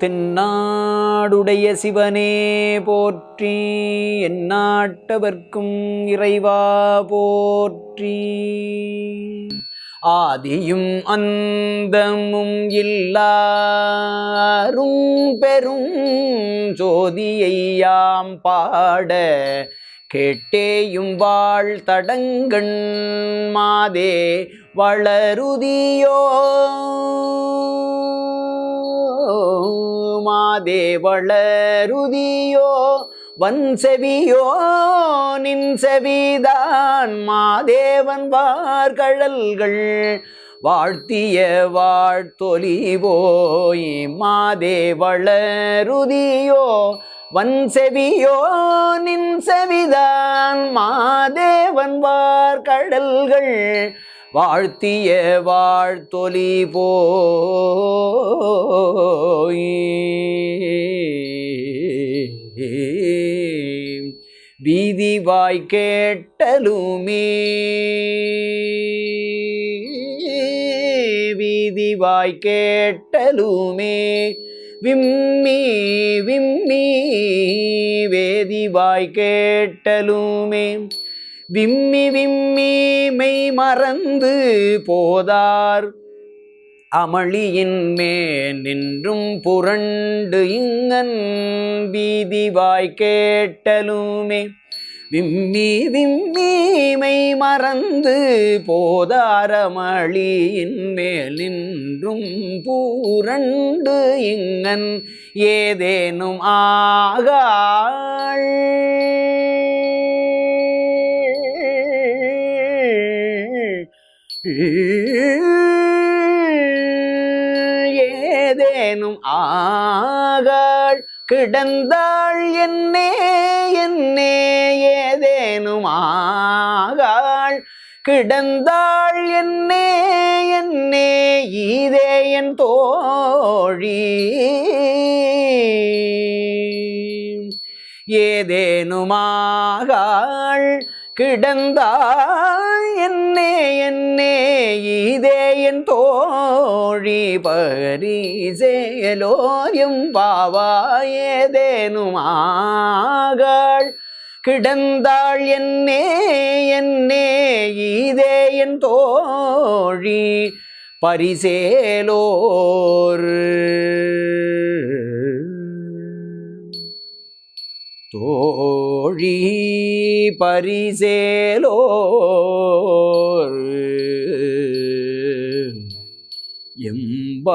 தென்னாடுடைய சிவனே போற்றி எந்நாட்டவர்க்கும் இறைவா போற்றி. ஆதியும் அந்தமும் இல்லாரும் பெரும் ஜோதியையாம் பாட கேட்டேயும் வாழ் தடங்கண் மாதே வளருதியோ. மாதேவளருதியோ? வன் செவியோ நின் செவிதான் மாதேவன் வார்கழல்கள். வாழ்த்திய வாழ்த்தொலிவோய் மாதேவளருதியோ வன் செவியோ நின் செவிதான் மாதேவன் வார்கடல்கள் வாழ்த்திய வாழ்த்தொலி போய் வீதி வாய் கேட்டலுமே. வீதி வாய் கேட்டலுமே. விம்மி விம்மி வேதி வாய் கேட்டலுமே. விம்மி விம்மி மெய் மறந்து போதார். அமளியின் மேல் நின்றும் புரண்டு இங்கன் வீதிவாய் கேட்டலுமே. விம்மி விம்மீமை மறந்து போதாரமளியின் மேல் நின்றும் பூரண்டு இங்கன் ஏதேனும் ஆகாள் ஏனும் ஆகாள் கிடந்தாள் என்னே என்னே ஏதேனும் ஆகாள் கிடந்தாள் என்னே என்னே இதே என் தோழி. ஏதேனுமாகாள் கிடந்தாய். என்னே என்னே இதே என் தோழி பரிசேலோரியம் பாவாயேதேனுமாகள் கிடந்தாள் என்னே என்னே இதே என் தோழி பரிசேலோர். தோ மொழி பரிசேலோர். எம்பாவாயி.